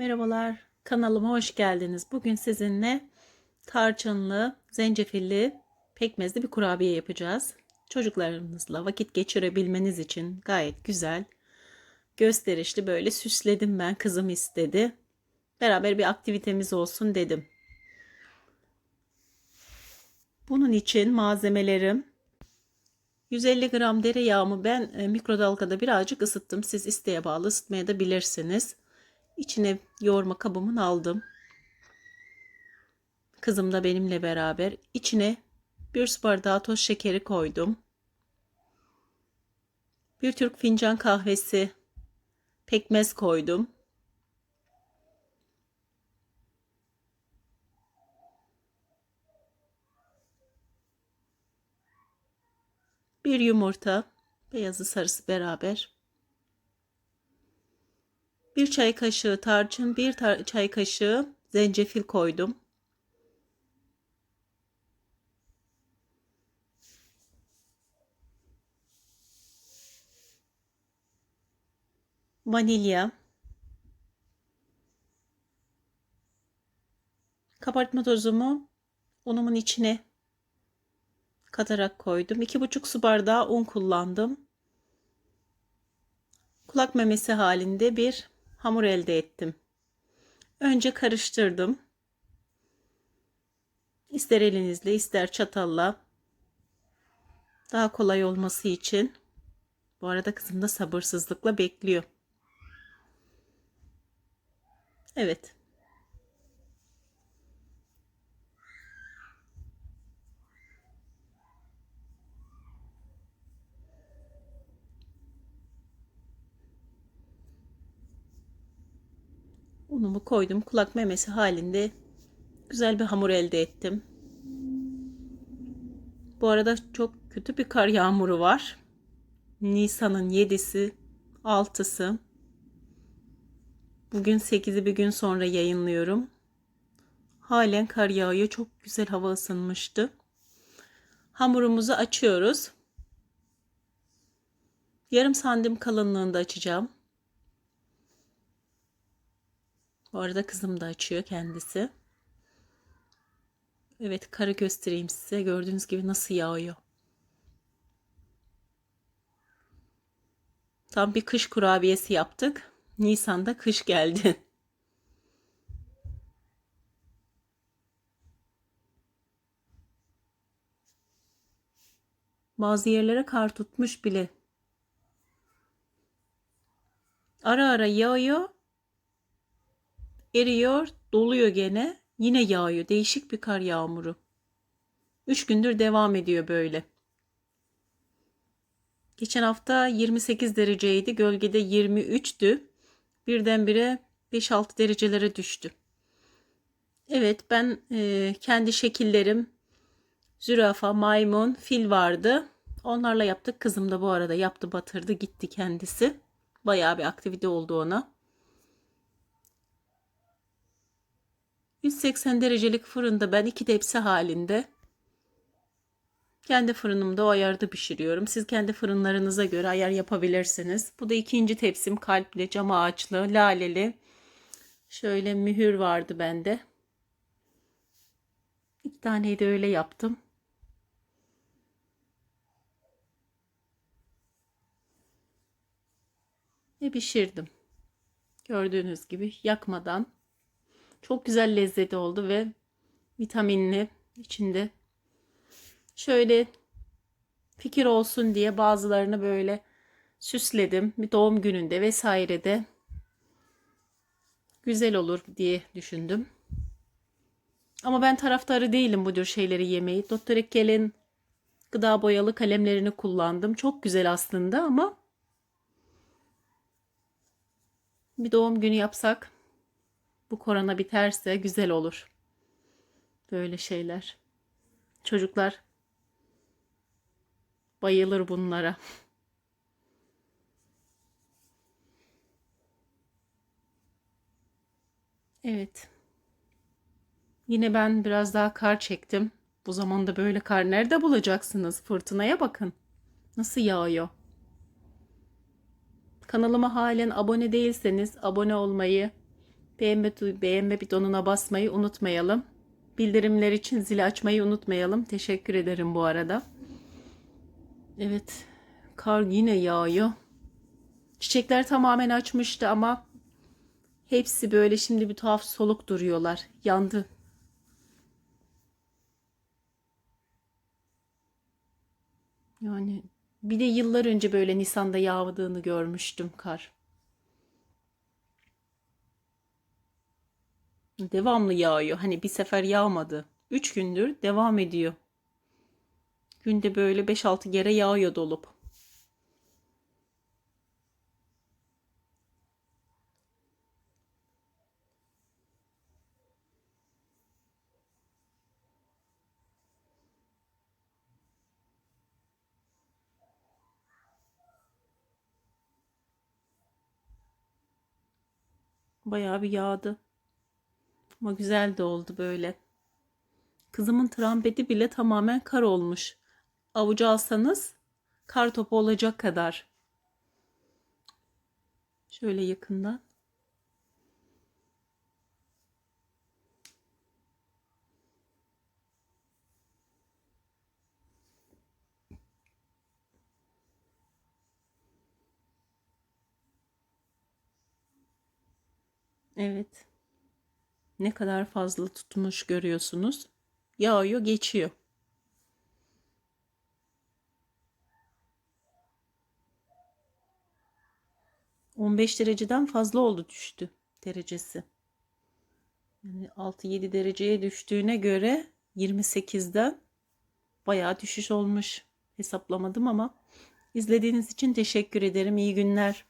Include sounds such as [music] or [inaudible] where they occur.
Merhabalar, kanalıma hoş geldiniz. Bugün sizinle tarçınlı, zencefilli, pekmezli bir kurabiye yapacağız. Çocuklarınızla vakit geçirebilmeniz için gayet güzel, gösterişli böyle süsledim ben. Kızım istedi. Beraber bir aktivitemiz olsun dedim. Bunun için malzemelerim 150 gram tereyağımı ben e, mikrodalgada birazcık ısıttım. Siz isteğe bağlı ısıtmaya da bilirsiniz. İçine yoğurma kabımın aldım. Kızım da benimle beraber. İçine bir su bardağı toz şekeri koydum. Bir Türk fincan kahvesi pekmez koydum. Bir yumurta, beyazı sarısı beraber. Bir çay kaşığı tarçın, bir tar- çay kaşığı zencefil koydum. Vanilya. Kabartma tozumu unumun içine katarak koydum. 2,5 su bardağı un kullandım. Kulak memesi halinde bir hamur elde ettim. Önce karıştırdım. İster elinizle ister çatalla daha kolay olması için. Bu arada kızım da sabırsızlıkla bekliyor. Evet. Unumu koydum. Kulak memesi halinde güzel bir hamur elde ettim. Bu arada çok kötü bir kar yağmuru var. Nisan'ın 7'si, 6'sı. Bugün 8'i bir gün sonra yayınlıyorum. Halen kar yağıyor. Çok güzel hava ısınmıştı. Hamurumuzu açıyoruz. Yarım santim kalınlığında açacağım. Bu arada kızım da açıyor kendisi. Evet karı göstereyim size. Gördüğünüz gibi nasıl yağıyor. Tam bir kış kurabiyesi yaptık. Nisan'da kış geldi. [laughs] Bazı yerlere kar tutmuş bile. Ara ara yağıyor. Eriyor, doluyor gene. Yine yağıyor. Değişik bir kar yağmuru. Üç gündür devam ediyor böyle. Geçen hafta 28 dereceydi. Gölgede 23'tü. Birdenbire 5-6 derecelere düştü. Evet ben e, kendi şekillerim zürafa, maymun, fil vardı. Onlarla yaptık. Kızım da bu arada yaptı batırdı gitti kendisi. Bayağı bir aktivite oldu ona. 180 derecelik fırında ben iki tepsi halinde kendi fırınımda o ayarda pişiriyorum. Siz kendi fırınlarınıza göre ayar yapabilirsiniz. Bu da ikinci tepsim kalpli, cam ağaçlı, laleli. Şöyle mühür vardı bende. İki taneyi de öyle yaptım. Ve pişirdim. Gördüğünüz gibi yakmadan çok güzel lezzeti oldu ve vitaminli içinde. Şöyle fikir olsun diye bazılarını böyle süsledim. Bir doğum gününde vesairede güzel olur diye düşündüm. Ama ben taraftarı değilim bu tür şeyleri yemeyi. Doktor Ekkel'in gıda boyalı kalemlerini kullandım. Çok güzel aslında ama bir doğum günü yapsak bu korona biterse güzel olur. Böyle şeyler. Çocuklar bayılır bunlara. Evet. Yine ben biraz daha kar çektim. Bu zamanda böyle kar nerede bulacaksınız? Fırtınaya bakın. Nasıl yağıyor? Kanalıma halen abone değilseniz abone olmayı, Beğenme, beğenme butonuna basmayı unutmayalım. Bildirimler için zili açmayı unutmayalım. Teşekkür ederim bu arada. Evet. Kar yine yağıyor. Çiçekler tamamen açmıştı ama hepsi böyle şimdi bir tuhaf soluk duruyorlar. Yandı. Yani bir de yıllar önce böyle Nisan'da yağdığını görmüştüm kar. Devamlı yağıyor. Hani bir sefer yağmadı. Üç gündür devam ediyor. Günde böyle 5-6 kere yağıyor dolup. Bayağı bir yağdı. Ama güzel de oldu böyle. Kızımın trampeti bile tamamen kar olmuş. Avucu alsanız kar topu olacak kadar. Şöyle yakından. Evet. Ne kadar fazla tutmuş görüyorsunuz. Yağıyor, geçiyor. On beş dereceden fazla oldu düştü derecesi. Yani 6-7 dereceye düştüğüne göre 28'den bayağı düşüş olmuş. Hesaplamadım ama izlediğiniz için teşekkür ederim. İyi günler.